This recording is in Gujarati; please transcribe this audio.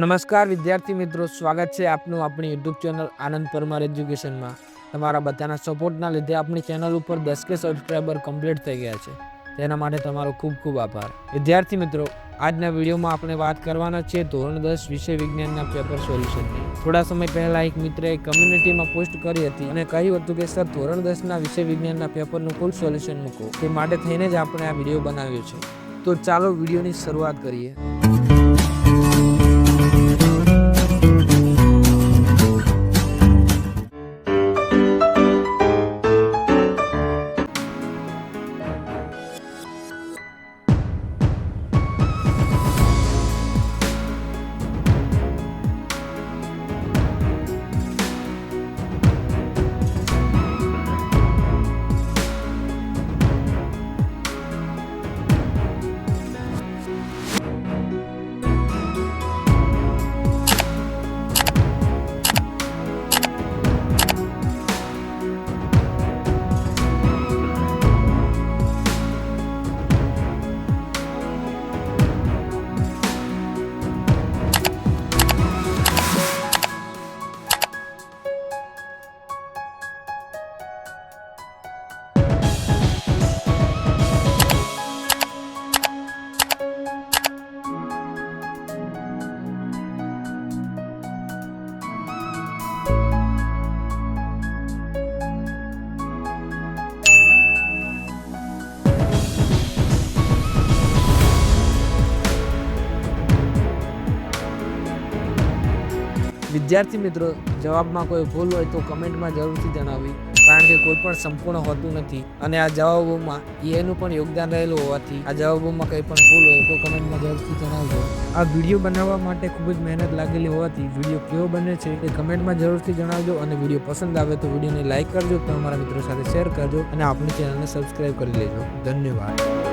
નમસ્કાર વિદ્યાર્થી મિત્રો, સ્વાગત છે આપનું આપણી યુટ્યુબ ચેનલ આનંદ પરમાર એજ્યુકેશનમાં. તમારા બધાના સપોર્ટના લીધે આપણી ચેનલ ઉપર દસ કે સબસ્ક્રાઈબર કમ્પ્લીટ થઈ ગયા છે. તેના માટે તમારો ખૂબ ખૂબ આભાર. વિદ્યાર્થી મિત્રો, આજના વિડીયોમાં આપણે વાત કરવાના છે ધોરણ દસ વિષય વિજ્ઞાનના પેપર સોલ્યુશનની થોડા સમય પહેલાં એક મિત્રએ કમ્યુનિટીમાં પોસ્ટ કરી હતી અને કહ્યું હતું કે, સર, ધોરણ દસના વિષય વિજ્ઞાનના પેપરનું ફૂલ સોલ્યુશન મૂકો. તે માટે થઈને જ આપણે આ વીડિયો બનાવ્યો છે. તો ચાલો વિડીયોની શરૂઆત કરીએ. વિદ્યાર્થી મિત્રો, જવાબમાં કોઈ ભૂલ હોય તો કમેન્ટમાં જરૂરથી જણાવવી કારણ કે કોઈ પણ સંપૂર્ણ હોતું નથી અને આ જવાબોમાં એનું પણ યોગદાન રહેલું હોવાથી, આ જવાબોમાં કંઈ પણ ભૂલ હોય તો કમેન્ટમાં જરૂરથી જણાવજો. આ વીડિયો બનાવવા માટે ખૂબ જ મહેનત લાગેલી હોવાથી, વીડિયો કેવો બને છે એ કમેન્ટમાં જરૂરથી જણાવજો અને વીડિયો પસંદ આવે તો વિડીયોને લાઇક કરજો, તમારા મિત્રો સાથે શેર કરજો અને આપણી ચેનલને સબસ્ક્રાઈબ કરી લેજો. ધન્યવાદ.